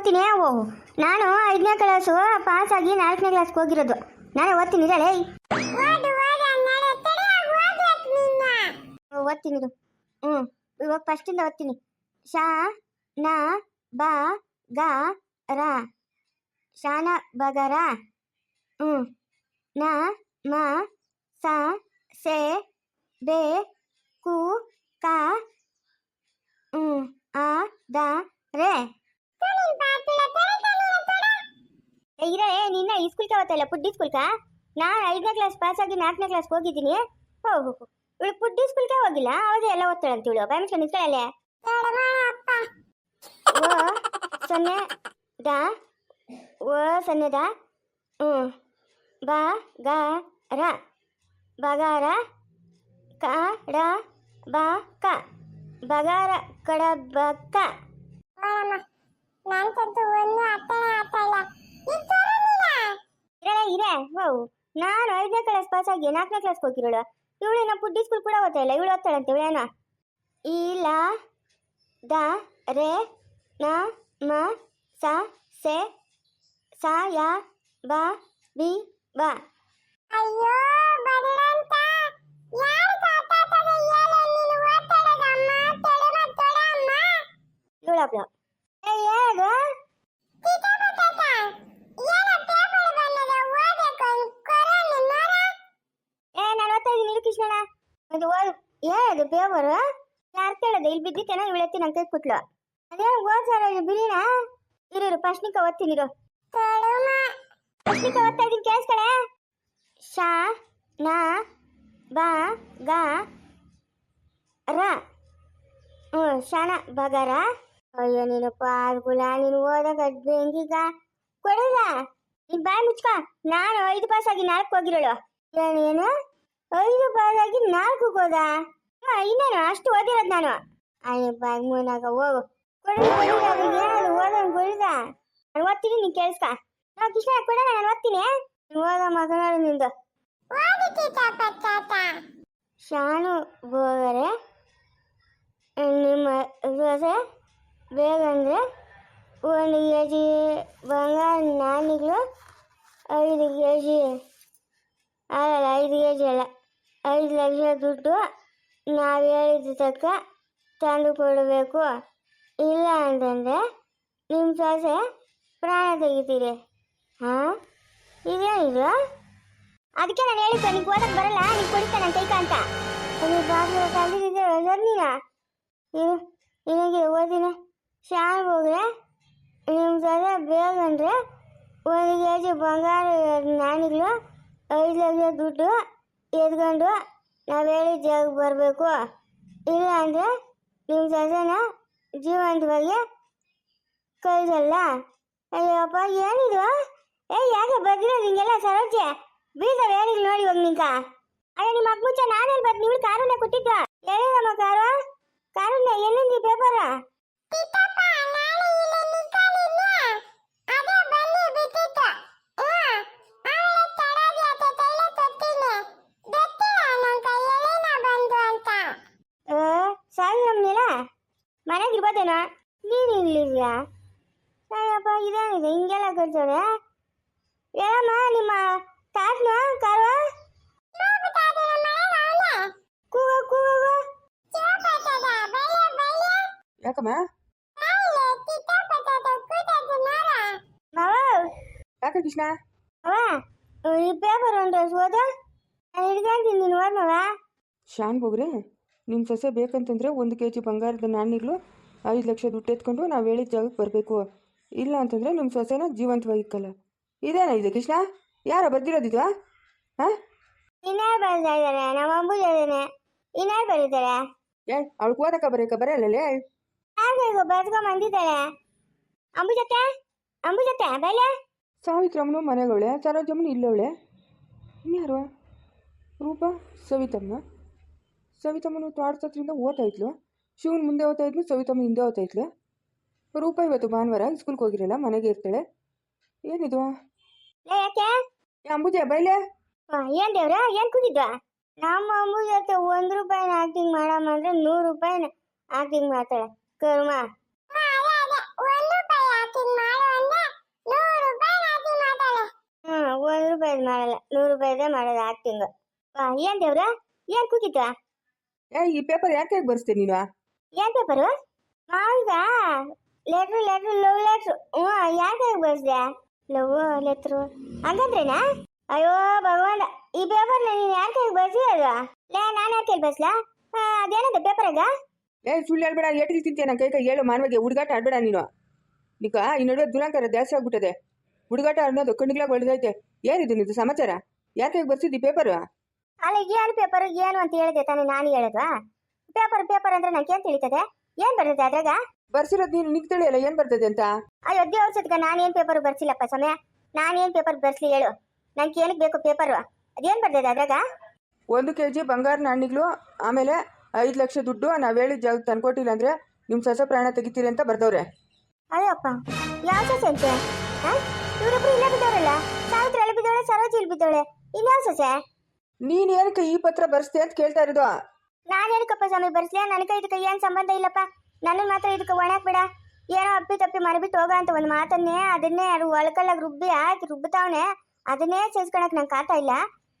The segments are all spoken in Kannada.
ಓದ್ತೀನಿ ಓ ನಾನು ಐದನೇ ಕ್ಲಾಸು ಪಾಸ್ ಆಗಿ ನಾಲ್ಕನೇ ಕ್ಲಾಸ್ಗೆ ಹೋಗಿರೋದು. ನಾನೇ ಓದ್ತೀನಿ ಇರಲೇ ಓದ್ತೀನಿ ಇದು ಹ್ಞೂ ಇವಾಗ ಫಸ್ಟಿಂದ ಓದ್ತೀನಿ. ಶಾ ನ ಬ ಗ ರ. ಶಾನ ಬಗರ ಹ್ಞೂ ನ ಮ ಸ ಸೆ ಬೆ ಕು ಕ ಹ್ಞೂ ಆ ದ ರೇ. ಇರೇ ನಿನ್ನ ಈ ಸ್ಕೂಲ್ಗೆ ಅವತ್ತಲ್ಲ ಪುಡ್ಡಿ ಸ್ಕೂಲ್ಕ ನಾನು ಐದನೇ ಕ್ಲಾಸ್ ಪಾಸ್ ಆಗಿ ನಾಲ್ಕನೇ ಕ್ಲಾಸ್ ಹೋಗಿದ್ದೀನಿ. ಹೋಗು ಇವಳು ಪುಡ್ಡಿ ಸ್ಕೂಲ್ಗೆ ಹೋಗಿಲ್ಲ ಅವಾಗ ಎಲ್ಲ ಓದ್ತಾಳೆ ಅಂತ ಇವಳು ಪರ್ಮಿಷನ್ ನಿಂತ್ಕೊಳ್ಳಲೆ ಓ ಸೊನ್ನೆ ದಾ ಓ ಸೊನ್ನೆ ದಾ ಹ್ಞೂ. ಬಾ ಗ ರ. ಬಗಾರ ಕ ಡ ಬ ಕ. ಬಗಾರ ಕಡ ಬ ಕ ಇರೇ ಇರೇ ಹೌ. ನಾನು ಐದನೇ ಕ್ಲಾಸ್ ಪಾಸ್ ಆಗಿ ನಾಲ್ಕನೇ ಕ್ಲಾಸ್ಗೆ ಹೋಗಿರೋಳು ಇವಳು ನಾ ಪುಡ್ಡಿ ಸ್ಕೂಲ್ ಕೂಡ ಓದ್ತಾ ಇಲ್ಲ. ಇವಳು ಓದ್ತಾಳಂತೆ ಇವಳೇನೋ. ಇಲ್ಲ. ದ ರೇ ನ ಮ ಸ ಸೆ ಸ ಯ ಬ ಬಿ ಬ ಅಯ್ಯೋ ಬದಲಂತ ಯಾರು ಕಾಟಾಟದ ನೀನು ಅಮ್ಮ? ಇವಳೊಬ್ಳು ಏ ಏನದು ಕಿತಾಬ ತಾತ ಏನೋ ಪೇಪರ್ ಬಂದದ ಓದಕ್ಕೆ ಕೊರೋನ ನೋಡ ಏ ನಾನು ಓದ್ತಾ ಇದ್ದೀನಿ ಇರು ಕೃಷ್ಣಣ್ಣ ಅದು ಓದು ಏನದು ಪೇಪರು ಯಾರು ಕೇಳೋದು ಇಲ್ಲಿ ಬಿದ್ದಿತ್ತೇನೋ ಇವಳು ಎತ್ತಿ ನಂಗೆ ಕೈ ಕೊಟ್ಲು ಅದೇ ಓದ್ಸಾರ ಬಿರಿನ ಇರು ಪಶ್ನಿಕ ಓದ್ತೀನಿರು ಫಸ್ಟ್ನಿಕ ಓದ್ತಾ ಇದ್ದೀನಿ ಕೇಳಿಸ್ಕಡೆ ಶ, ನ, ಬ, ಗ, ರ. ಹ್ಞೂ ಶಣ ಬಗರ. ಅಯ್ಯೋ, ನೀನು ಆಗುಲ ನೀನು ಓದಕ ಬೆಂಗಿಗ ಕೊಡಲ್ಲ. ನೀನ್ ಬಾಯ್ ಮುಚ್ಕ. ನಾನು ಐದು ಪಾಸ್ ಆಗಿ ನಾಲ್ಕು ಹೋಗಿರೋಳು. ಏನೇನು ಐದು ಪಾಸ್ ಆಗಿ ನಾಲ್ಕು ಹೋದ ಇನ್ನೇನು? ಅಷ್ಟು ಓದಿರೋದು ನಾನು. ಅಯ್ಯ ಬಾಯ್ ಮೂನಾಗ ಹೋಗು. ಓದೋನ್ ಕೊಡಿದ ನಾನು ಓದ್ತೀನಿ ನೀನು ಕೇಳಿಸ್ಕ. ನಾ ಕೃಷ್ಣ ಕೊಡೋಣ ನಾನು ಓದ್ತೀನಿ. ನೀನು ಓದೋ ಮಗನಾಡು ನಿಂದು. ಶಾನು ಹೋಗರೆ ನಿಮ್ಮ ದೋಸೆ ಬೇಗಂದ್ರೆ ಒಂದು ಕೆ ಜಿ ಬಂಗಾರ ನಾಣ್ಯಗಳು ಐದು ಕೆ ಜಿ ಅಲ್ಲ ಐದು ಕೆ ಜಿ ಅಲ್ಲ ಐದು ಲಕ್ಷ ದುಡ್ಡು ನಾವು ಹೇಳಿದ ತಕ್ಕ ತಂದು ಕೊಡಬೇಕು ಇಲ್ಲ ಅಂತಂದರೆ ನಿಮ್ಮ ಸೊಸೆ ಪ್ರಾಣ ತೆಗಿತೀರಿ. ಹಾಂ? ಇದೇನಿದು ಅದಕ್ಕೆ ನಾನು ಹೇಳಿದ್ದೆ ನಿಂಗೆ ಓದಕ್ಕೆ ಬರಲ್ಲ, ನೀನು ಕೊಡಿತಾನೆ ಕೈಕ ಅಂತ ನೀವು ಕಲ್ದಿದ್ದೆ ಓದೋದು ನೀನ. ಇರು ನಿನಗೆ ಓದಿನ ಶಾನ್ ಹೋಗ್ರೆ ನಿಮ್ಮ ಸೊಸೆ ಬೇಗ ಅಂದರೆ ಒಂದು ಕೆ ಜಿ ಬಂಗಾರ ನಾಣಿಗಳು ಐದು ಲಕ್ಷ ದುಡ್ಡು ಎದ್ಕೊಂಡು ನಾವು ಹೇಳಿದ ಜಾಗಕ್ಕೆ ಬರಬೇಕು. ಇಲ್ಲ ಅಂದರೆ ನಿಮ್ಮ ಸದನ ಜೀವಂತವಾಗಿ ಕಳಿಸಲ್ಲ? ಅಯ್ಯಪ್ಪ, ಏನಿದು? ಏ, ಯಾಕೆ ಬಗ್ಗಿರೋದು ಹಿಂಗೆಲ್ಲ ಸರೋಜೆ? ಬೀಳ್ತಾವೆ ಏನಿಲ್ಲ ನೋಡಿ ಇವಾಗ ನಿಂಕ ಅಯ್ಯ, ನಿಮ್ಮ ಅಕ್ಕಮುಚ್ಚ ನಾನೇನು ಬರ್ತೀನಿ ಇವಳು ಕಾರನ್ನ ಕೊಟ್ಟಿದ್ದ ಹೇಳಿದಮ್ಮ ಕಾರು? ಕಾರನ್ನ ಎಲ್ಲಿಂದ ಈ ಪೇಪರ ಯಾಕಮ್ಮ? ನಿಮ್ ಯಾಕ ಕೃಷ್ಣ? ಈ ಪೇಪರ್ ಒಂದು ಓದ. ಹಿಡ್ಕೊಂತೀನಿ ನೀನು ಓದ್ ಮಾವ ಶಾನ್ ಹೋಗ್ರೆ. ನಿಮ್ಮ ಸೊಸೆ ಬೇಕಂತಂದ್ರೆ ಒಂದು ಕೆ ಜಿ ಬಂಗಾರದ ನಾಣ್ಯಗಳು ಐದು ಲಕ್ಷ ದುಡ್ಡು ಎತ್ಕೊಂಡು ನಾವು ಹೇಳಿದ ಜಾಗಕ್ಕೆ ಬರಬೇಕು. ಇಲ್ಲ ಅಂತಂದ್ರೆ ನಿಮ್ಮ ಸೊಸೆನ ಜೀವಂತವಾಗಿಕ್ಕಲ್ಲ ಇದೇನ ಇದು ಕೃಷ್ಣ? ಯಾರ ಬರ್ದಿರೋದಿದ್ವಾ? ಹಾಂ? ಇನ್ನಾರು ಬರ್ತಾ ಇದ್ದಾರೆ ನಮ್ಮ ಅಂಬುಜ ಇದ್ದಾನೆ ಇನ್ನಾರು ಬರೀತಾರೆ ಏ ಅವಳು ಓದಕ್ಕ ಬರೋಕ ಬರಲ್ಲೇ ಈಗ ಬರ್ಸ್ಕೊಂಡ್ ಬಂದಿದ್ದಾಳೆ. ಅಂಬುಜಕ್ಕೆ ಅಂಬುಜಕ್ಕೆ ಬೈಲೆ? ಸಾವಿತ್ರಮ್ಮನು ಮನೆಗವಳೆ ಸರೋಜಮ್ಮನು ಇಲ್ಲವಳೆ. ಇನ್ಯಾರು? ರೂಪ ಸವಿತಮ್ಮ. ಸವಿತಮ್ಮನು ತೋಟದಿಂದ ಓದ್ತಾ ಇದ್ಲು. ಶಿವನ್ ಮುಂದೆ ಓದ್ತಾ ಇದ್ಲು ಸವಿತಮ್ಮ ಹಿಂದೆ ಓದ್ತಾ ಇದ್ಲು. ರೂಪ ಇವತ್ತು ಭಾನುವಾರ ಸ್ಕೂಲ್ಗೆ ಹೋಗಿರಲ್ಲ ಮನೆಗೆ ಇರ್ತಾಳೆ. ಏನಿದು? ಯಾಕೆ? ಅಂಬುಜ ಅಂಬುಜೆ ಬೈಲೆ? ಏನ್ ದೇವ್ರ ಏನ್ ಕೂಗಿದ್ವ? ನಮ್ಮ ಅಂಬು ಜೊತೆ ಒಂದ್ ರೂಪಾಯಿನ ಆಕ್ಟಿಂಗ್ ಮಾಡಮ್ಮ ಅಂದ್ರೆ ನೂರು ರೂಪಾಯಿನ ಆಕ್ಟಿಂಗ್ ಮಾಡ್ತಾಳೆ. ಕರ್ಮ. ಹ್ಮ್ ಒಂದ್ ರೂಪಾಯಿದ್ ಮಾಡಲ್ಲ. ನೂರು ಮಾಡಲ್ಲ ಮಾಡೋದು ಆಕ್ಟಿಂಗ್ ಏನ್ ದೇವ್ರ? ಏನು ಕೂಗಿತ್ತ ಏ ಈ ಪೇಪರ್ ಯಾಕೆ ಹೇಗೆ ನೀನು? ಏನ್ ಪೇಪರು ಮಾವಿಗ ಲೆಟ್ರು ಲೆಟ್ರು ಲವ್ ಲೆಟ್ರು ಹ್ಞೂ ಯಾಕೆ ಹೇಗೆ ಬರ್ಸ್ದೆ? Love letter ಹಂಗಂದ್ರೇನಾ? ಅಯ್ಯೋ ಭಗವಾನ ಈ ಪೇಪರ್ನ ನೀನು ಯಾಕೆ ಹೇಗೆ ಬರ್ಸಿರೋದು ಲೇ ನಾನು ಯಾಕೆ ಬರ್ಸ್ಲಾ? ಅದೇನದ ಪೇಪರಾಗ ಏ ಸುಳ್ಳು ಹೇಳ್ಬೇಡ ಏಟಿಗೆ ತಿಂತೀಯ ನನ್ನ ಕೈ ಕೈ ಹೇಳು ಮಾನವಾಗಿ ಹುಡುಗಾಟ ಆಡ್ಬೇಡ ನೀನು. ಈಗ ಈ ನಡುವೆ ದುರಂಕಾರ ಜಾಸ್ತಿ ಆಗ್ಬಿಟ್ಟದೆ. ಹುಡುಗಾಟ ಅನ್ನೋದು ಕಣ್ಣಿಗ್ಲಾಗ ಒಳ್ಳೆದೈತೆ ಏನಿದು ನಿಮ್ದು ಸಮಾಚಾರ? ಯಾಕೆ ಬರ್ಸಿದ್ದಿ ಪೇಪರ್? ಅಲ್ಲ ಏನು ಪೇಪರ್ ಏನು ಅಂತ ಹೇಳಿದೆ ತಾನೇ ನಾನು ಹೇಳಿದ್ವಾ ಪೇಪರ್ ಪೇಪರ್ ಅಂದ್ರೆ ನಂಗೆ ಏನ್ ತಿಳಿತದೆ? ಏನ್ ಬರ್ತದೆ ಅದ್ರಾಗ? ಬರ್ಸಿರೋದು ನೀನು ನಿಗ್ ತಿಳಿಯಲ್ಲ ಏನು ಬರ್ತದೆ ಅಂತ? ಅಯ್ಯೋ ದೇವ್ರ ನಾನು ನಾನೇನ್ ಪೇಪರ್ ಬರ್ಸಿಲ್ಲಪ್ಪ ಸಮಯ ನಾನೇನ್ ಪೇಪರ್ ಬರ್ಸ್ಲಿ ಹೇಳು. ನನ್ಗೆ ಏನಕ್ಕೆ ಬೇಕು ಪೇಪರ್? ಅದೇನ್ ಬರ್ತದೆ ಅದ್ರಾಗ? ಒಂದು ಕೆ ಜಿ ಬಂಗಾರ ನಾಣ್ಯಗಳು ಆಮೇಲೆ ಐದು ಲಕ್ಷ ದುಡ್ಡು ನಾವು ಹೇಳಿದ ಜಾಗ ತಂದ್ಕೊಟ್ಟಿಲ್ಲ ಅಂದ್ರೆ ನಿಮ್ಮ ಸಸ ಪ್ರಾಣ ತೆಗಿತೀರಿ ಅಂತ ಬರ್ದವ್ರೆ. ಅಯ್ಯಪ್ಪ ಯಾವ ಸೊಸೆ ಅಂತೆ? ಇವರೊಬ್ರು ಇಲ್ಲೇ ಬಿದ್ದವರಲ್ಲ? ಸಾವಿತ್ರ ಎಲ್ಲಿ ಬಿದ್ದವಳೆ ಸರೋಜಿ ಇಲ್ಲಿ ಬಿದ್ದವಳೆ. ಇನ್ಯಾವ ಸೊಸೆ? ನೀನು ಏನಕ್ಕೆ ಈ ಪತ್ರ ಬರ್ಸ್ತೆ ಅಂತ ಕೇಳ್ತಾ ಇರೋದು? ನಾನು ಏನಕ್ಕಪ್ಪ ಸ್ವಾಮಿ ಬರ್ಸ್ಲೇ ನನಗೆ ಇದಕ್ಕೆ ಏನ್ ಸಂಬಂಧ ಇಲ್ಲಪ್ಪ. ನನ್ನ ಮಾತ್ರ ಇದಕ್ಕೆ ಒಣಕ್ ಬೇಡ. ಏನೋ ಅಪ್ಪಿ ತಪ್ಪಿ ಮರಿಬಿಟ್ಟು ಹೋಗ ಅಂತ ಒಂದ್ ಮಾತನ್ನೇ ಅದನ್ನೇ ಅದು ಒಳಕಲ್ಲಾಗ ರುಬ್ಬಿ ಆಯ್ತು ರುಬ್ಬತಾವನೆ ಅದನ್ನೇ ಸೇರ್ಸ್ಕೊಳಕ್ ನಂಗೆ ಕಾಟ ಇಲ್ಲ.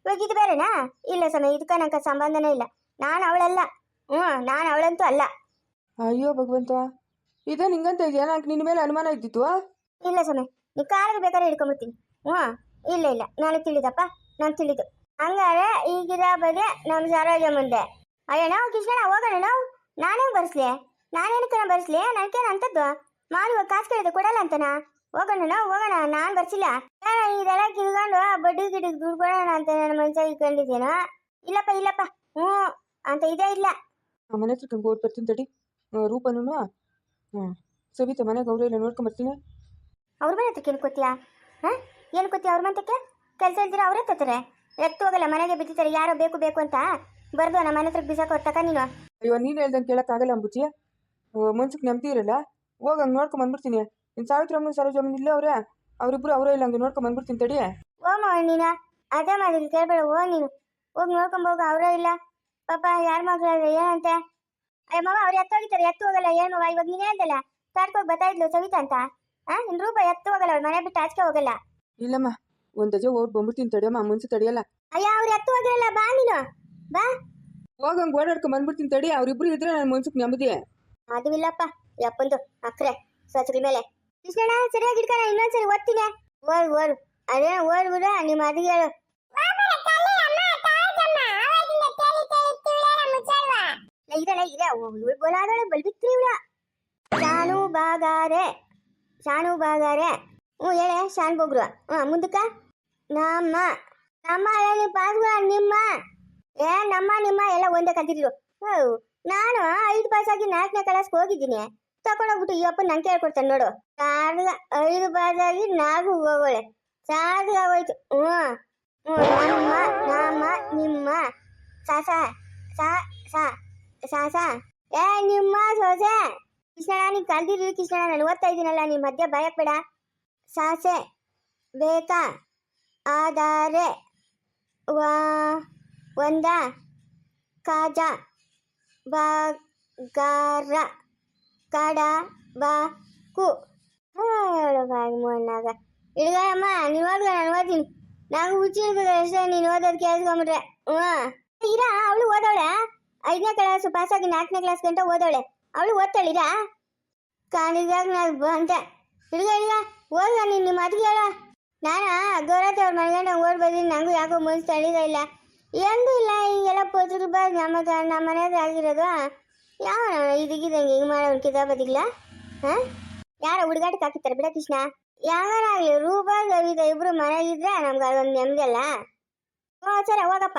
ಇವಾಗ ಇದು ಬೇರೆನಾ? ಇಲ್ಲ ಸ್ವಾಮಿ ಇದಕ್ಕೆ ನಂಗೆ ಸಂಬಂಧನೇ ಇಲ್ಲ. ನಾನು ಅವಳಲ್ಲ. ಹ್ಞೂ ನಾನು ಅವಳಂತೂ ಅಲ್ಲ. ಅಯ್ಯೋ ಭಗವಂತ. ಇದೇ ನಿಂಗಂತ ಇದೆಯಾ? ನಂಗೆ ನಿನ್ನ ಮೇಲೆ ಅನುಮಾನ ಇದ್ದಿತ್ತು ಇಲ್ಲ ಸಮಯ ನೀ ಕಾಲಿಗೆ ಬೇಕಾದ್ರೆ ಹಿಡ್ಕೊಂಬರ್ತೀನಿ ಹ್ಞೂ ಇಲ್ಲ ಇಲ್ಲ ನಾನು ತಿಳಿದಪ್ಪ ನಾನು ತಿಳಿದು. ಹಂಗಾರೆ ಈಗಿರ ಬಗ್ಗೆ ನಮ್ಮ ಸರೋಜ ಮುಂದೆ. ಅಯ್ಯೋ ನಾವು ಕೃಷ್ಣ ಹೋಗೋಣ ನಾವು? ನಾನೇನು ಬರ್ಸ್ಲಿ? ನಾನೇನಕ್ಕೆ ಬರ್ಸ್ಲಿ? ನನಗೇನು ಅಂತದ್ದು ಮಾಡುವ ಕಾಸು ಕೇಳಿದ್ರೆ ಕೊಡಲ್ಲ ಅಂತನ? ಹೋಗೋಣ ನಾವು ಹೋಗೋಣ ನಾನು ಬರ್ಸಿಲ್ಲ. ನಾನು ಇದೆಲ್ಲ ಕಿಲ್ಕೊಂಡು ಬಡ್ಡಿ ಗಿಡಕ್ಕೆ ದುಡ್ಡು ಕೊಡೋಣ ಅಂತ ನನ್ನ ಮನ್ಸ ಕಂಡಿದ್ದೇನೋ ಇಲ್ಲಪ್ಪ ಇಲ್ಲಪ್ಪ. ಹ್ಞೂ ಅಂತ ಇದೇ ಇಲ್ಲ. ಮನೆ ಹತ್ರ ಕಂಡು ಬರ್ತೀನಿ ತಡಿ. ರೂಪನೂ ಹ್ಞೂ ಸವಿತಾ ಮನೆಗೆ ಅವರು ಇಲ್ಲ ನೋಡ್ಕೊಂಬರ್ತೀನಿ ಅವ್ರ ಮನೆ ಹತ್ರ ಏನು ಕೊತ್ತೀಯಾ ಹಾಂ? ಏನು ಕೊತ್ತೀಯ ಅವ್ರ ಮನೆಗೆ ಕೆಲಸ ಇಲ್ದಿರ ಅವರೇ ತತ್ತಾರೆ ಎತ್ತು ಹೋಗಲ್ಲ ಮನೆಗೆ ಬಿದ್ದಿದ್ದಾರೆ ಯಾರೋ ಬೇಕು ಬೇಕು ಅಂತ? ಬರ್ದು ನಮ್ಮ ಮನೆ ಹತ್ರ ಬಿಸಾಕ ಹೊತ್ತಕ ನೀನು? ಅಯ್ಯೋ ನೀನು ಹೇಳ್ದಂಗೆ ಕೇಳೋಕ್ಕಾಗಲ್ಲ ಅಂಬುಜಿ. ಮನ್ಸಕ್ಕೆ ನೆಮ್ಮದಿ ಇರಲ್ಲ. ಹೋಗಂಗೆ ನೋಡ್ಕೊಂಬಂದ್ಬಿಡ್ತೀನಿ ಇನ್ನು ಸಾವಿತ್ರಮ್ಮನ ಸರೋಜಮ್ಮನ ಇಲ್ಲ ಅವರೇ. ಅವರಿಬ್ಬರು ಅವರೇ ಇಲ್ಲ ಹಂಗೆ ನೋಡ್ಕೊಂಬಂದ್ಬಿಡ್ತೀನಿ ತಡಿ. ಓ ಮಾವ ನೀನ. ಅದೇ ಮಾಡಿ ಕೇಳ್ಬೇಡ ಹೋಗ ನೀನು. ಹೋಗಿ ನೋಡ್ಕೊಂಬೋಗ ಅವರೇ ಇಲ್ಲ. ಪಾಪ ಯಾರ ಮಗಳ ಏನಂತೆ ಅಯ್ಯ ಮಾವ ಅವ್ರು ಎತ್ತು ಹೋಗಿತಾರೆ ಎತ್ತು ಹೋಗಲ್ಲ ಏನು ಮಾವ ಇವಾಗ ನೀನೇ ಅಂತಲ್ಲ ತಾಡ್ಕೋಗಿ ಬರ್ತಾ ಇದ್ಲು ಸವಿತಾ ಅಂತ. ಆ ನಿನ್ ರೂಪ ಎತ್ತು ಹೋಗಲ್ಲ ಅವ್ರ ಮನೆ ಬಿಟ್ಟು ಆಚೆ ಹೋಗಲ್ಲ. ಇಲ್ಲಮ್ಮ ಒಂದ್ ಅಜ್ಜ ಓಡ್ ಬಂದ್ಬಿಡ್ತೀನಿ ತಡಿಯಮ್ಮ ಮುನ್ಸು ತಡಿಯಲ್ಲ. ಅಯ್ಯ ಅವ್ರು ಎತ್ತು ಹೋಗಿರಲ್ಲ ಬಾ ನೀನು. ಬಾ. ಹೋಗಂಗ್ ಓಡಾಡ್ಕೊಂಡ್ ಬಂದ್ಬಿಡ್ತೀನಿ ತಡಿ ಅವ್ರಿಬ್ರು ಇದ್ರೆ ನಾನು ಮನ್ಸಕ್ ನೆಮ್ಮದಿ. ಅದು ಇಲ್ಲಪ್ಪ ಯಪ್ಪಂದು ಅಕ್ರೆ ಸಚ್ರಿ ಮೇಲೆ. ಕೃಷ್ಣಣ್ಣ ಸರಿಯಾಗಿ ಇಟ್ಕೊಂಡ ಇನ್ನೊಂದ್ಸರಿ ಓದ್ತೀನಿ. ಓರ್ ಓರ್ ಅದೇ ಓರ್ ಬಿಡ ನಿಮ್ಮ ಅದಿಗೆ ಹೇಳು. ಇದಲ್ಲ ಇದೆ ಇವಳು ಬೋಲಾದಳೆ ಬಲ್ಬಿತ್ರಿ ಇವಳ ಶಾನು ಬಾಗಾರೆ ಶಾನು ಬಾಗಾರೆ. ಹ್ಞೂ, ಹೇಳೆ, ಶಾನ್ ಬೋಗ್ರು. ಹಾಂ ಮುಂದಕ್ಕ. ನಮ್ಮ ನಮ್ಮ ಪಾಸ್ಗಳ, ನಿಮ್ಮ. ಏ, ನಮ್ಮ, ನಿಮ್ಮ ಎಲ್ಲ ಒಂದೇ ಕಲ್ತಿದ್ರು ಹೌ, ನಾನು ಐದು ಪಾಸ್ ಆಗಿ ನಾಲ್ಕನೇ ಕ್ಲಾಸ್ಗೆ ಹೋಗಿದ್ದೀನಿ. ತಗೊಂಡೋಗ್ಬಿಟ್ಟು ಈ ಅಪ್ಪ ನಂಗೆ ಕೇಳ್ಕೊಡ್ತಾನೆ ನೋಡು. ಸಾರ್ಗ ಐದು ಪಾಸ್ ಆಗಿ ನಾಲ್ಕು ಹೋಗೋಳೆ. ಸಾರ್ಗ ಹೋಯ್ತು. ಹ್ಞೂ ಹ್ಞೂ, ನಮ್ಮ ನಮ್ಮ, ನಿಮ್ಮ. ಸಾ ಸಾ ಸಾ ಸಾ. ಸಾಸ ಏ, ನಿಮ್ಮ ಸೊಸೆ. ಕೃಷ್ಣಣ್ಣ, ನೀನು ಕಲ್ದಿರಿ ಕೃಷ್ಣಣ್ಣ ನಾನು ಓದ್ತಾ ಇದ್ದೀನಲ್ಲ ನಿಮ್ಮ ಮಧ್ಯ ಭಯಕ್ ಬೇಡ. ಸಾಸೆ, ಬೇಕಾ? ಆಧಾರೆ ವಾ, ಒಂದ, ಕಾಜ, ಬಾಗಾರ, ಕಡ, ಬಾ, ಕು. ಹೇಳು ಬಾಯಿ ಮೊನ್ನಾಗ ಇಡ್ಗಮ್ಮ ನೀನು ಓದ್ಗ ನಾನು ಓದ್ತೀನಿ. ನಂಗೆ ಹುಚ್ಚಿ ಇರ್ತದೆ ಅಷ್ಟೇ, ನೀನು ಓದೋದು ಕೇಳಿಸ್ಕೊಂಬಿಟ್ರೆ. ಹ್ಞೂ ಇರ, ಅವಳು ಓದವಳೆ? ಐದನೇ ಕ್ಲಾಸ್ ಪಾಸಾಗಿ ನಾಲ್ಕನೇ ಕ್ಲಾಸ್ ಗಂಟ ಓದೋಳೆ ಅವಳು ಓದ್ತಾಳಿರಾ? ಕಾಣಿದಾಗ ನಾನು ಬಂದೆ. ಹಿಡ್ಗ ಹಿಡ್ಗ ಓದ ನೀನು ನಿಮ್ಮ ಅದಿಗೆ ಹೇಳ. ನಾನ ಗೌರತಿ ಅವ್ರ ಮನೆಗಂಡ ಓಡ್ ಬಂದಿನಿ, ನಂಗೂ ಯಾಕೋ ಮನ್ಸು ತಳಿದ ಇಲ್ಲ. ಎಂದೂ ಇಲ್ಲ ಹಿಂಗೆಲ್ಲ ಪೋತ್ರ ಬಾದ್ ನಮ್ಮ ನಮ್ಮ ಮನೆ ಹತ್ರ ಆಗಿರೋದು. ಯಾವ ಇದಕ್ಕಿದಂಗೆ ಹಿಂಗೆ ಮಾಡೋರು ಕಿತಾಬದಿಗ್ಲ ಹಾಂ? ಯಾರೋ ಹುಡುಗಾಟಕ್ಕೆ ಹಾಕಿರ್ತಾರೆ ಬಿಡ ಕೃಷ್ಣ. ಯಾವಾಗಲಾಗಲಿ ರೂಪ ಇಬ್ಬರು ಇಬ್ರು ಮನೆಗಿದ್ರೆ ನಮ್ಗೆ ಅದೊಂದು ನೆಮ್ಮದಿ ಅಲ್ಲ. ಓ, ಸರಿ, ಹೋಗಪ್ಪ.